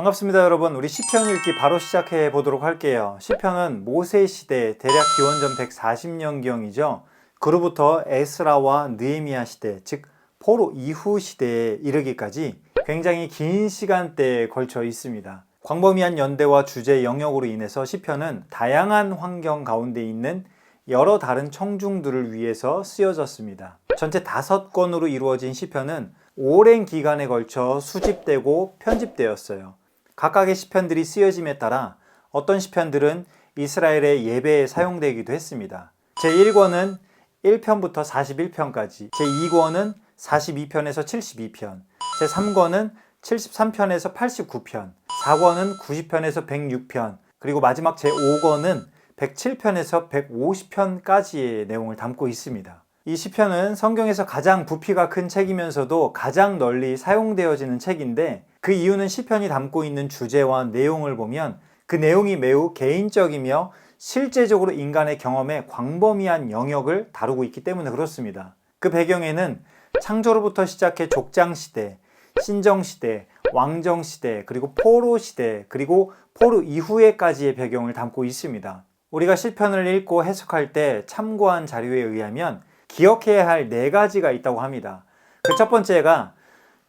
반갑습니다 여러분 우리 시편 읽기 바로 시작해 보도록 할게요 시편은 모세 시대 대략 기원전 140년경이죠 그로부터 에스라와 느헤미야 시대 즉 포로 이후 시대에 이르기까지 굉장히 긴 시간대에 걸쳐 있습니다 광범위한 연대와 주제 영역으로 인해서 시편은 다양한 환경 가운데 있는 여러 다른 청중들을 위해서 쓰여졌습니다. 전체 다섯 권으로 이루어진 시편은 오랜 기간에 걸쳐 수집되고 편집되었어요. 각각의 시편들이 쓰여짐에 따라 어떤 시편들은 이스라엘의 예배에 사용되기도 했습니다. 제1권은 1편부터 41편까지, 제2권은 42편에서 72편, 제3권은 73편에서 89편, 4권은 90편에서 106편, 그리고 마지막 제5권은 107편에서 150편까지의 내용을 담고 있습니다. 이 시편은 성경에서 가장 부피가 큰 책이면서도 가장 널리 사용되어지는 책인데 그 이유는 시편이 담고 있는 주제와 내용을 보면 그 내용이 매우 개인적이며 실제적으로 인간의 경험에 광범위한 영역을 다루고 있기 때문에 그렇습니다. 그 배경에는 창조로부터 시작해 족장시대, 신정시대, 왕정시대, 그리고 포로시대, 그리고 포로 이후에까지의 배경을 담고 있습니다. 우리가 시편을 읽고 해석할 때 참고한 자료에 의하면 기억해야 할 네 가지가 있다고 합니다. 그 첫 번째가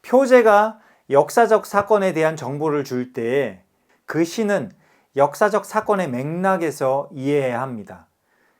표제가 역사적 사건에 대한 정보를 줄 때에 그 시는 역사적 사건의 맥락에서 이해해야 합니다.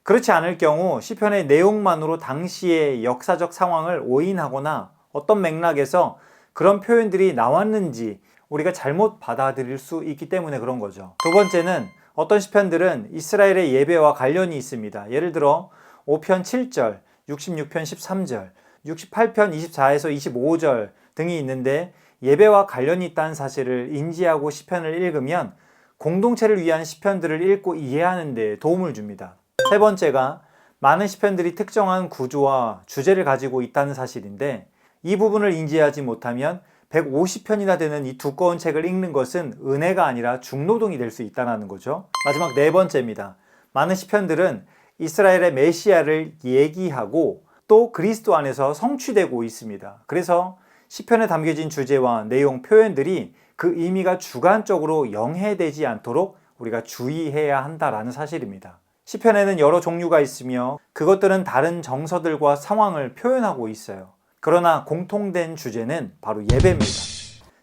그렇지 않을 경우 시편의 내용만으로 당시의 역사적 상황을 오인하거나 어떤 맥락에서 그런 표현들이 나왔는지 우리가 잘못 받아들일 수 있기 때문에 그런 거죠. 두 번째는 어떤 시편들은 이스라엘의 예배와 관련이 있습니다. 예를 들어 5편 7절, 66편 13절, 68편 24에서 25절 등이 있는데 예배와 관련이 있다는 사실을 인지하고 시편을 읽으면 공동체를 위한 시편들을 읽고 이해하는 데 도움을 줍니다. 세 번째가 많은 시편들이 특정한 구조와 주제를 가지고 있다는 사실인데 이 부분을 인지하지 못하면 150편이나 되는 이 두꺼운 책을 읽는 것은 은혜가 아니라 중노동이 될 수 있다는 거죠. 마지막 네 번째입니다. 많은 시편들은 이스라엘의 메시아를 얘기하고 또 그리스도 안에서 성취되고 있습니다. 그래서 시편에 담겨진 주제와 내용 표현들이 그 의미가 주관적으로 영해되지 않도록 우리가 주의해야 한다라는 사실입니다. 시편에는 여러 종류가 있으며 그것들은 다른 정서들과 상황을 표현하고 있어요. 그러나 공통된 주제는 바로 예배입니다.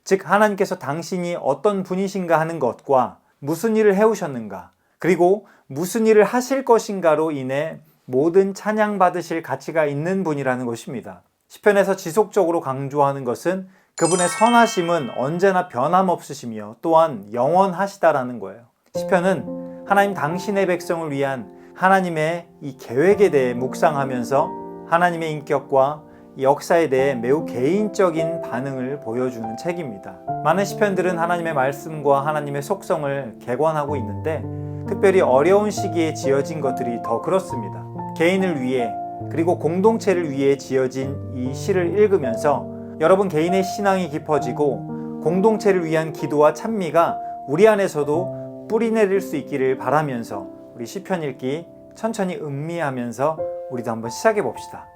즉, 하나님께서 당신이 어떤 분이신가 하는 것과 무슨 일을 해오셨는가, 그리고 무슨 일을 하실 것인가로 인해 모든 찬양 받으실 가치가 있는 분이라는 것입니다. 시편에서 지속적으로 강조하는 것은 그분의 선하심은 언제나 변함없으시며 또한 영원하시다라는 거예요. 시편은 하나님 당신의 백성을 위한 하나님의 이 계획에 대해 묵상하면서 하나님의 인격과 역사에 대해 매우 개인적인 반응을 보여주는 책입니다. 많은 시편들은 하나님의 말씀과 하나님의 속성을 개관하고 있는데 특별히 어려운 시기에 지어진 것들이 더 그렇습니다. 개인을 위해 그리고 공동체를 위해 지어진 이 시를 읽으면서 여러분 개인의 신앙이 깊어지고 공동체를 위한 기도와 찬미가 우리 안에서도 뿌리내릴 수 있기를 바라면서 우리 시편 읽기 천천히 음미하면서 우리도 한번 시작해 봅시다.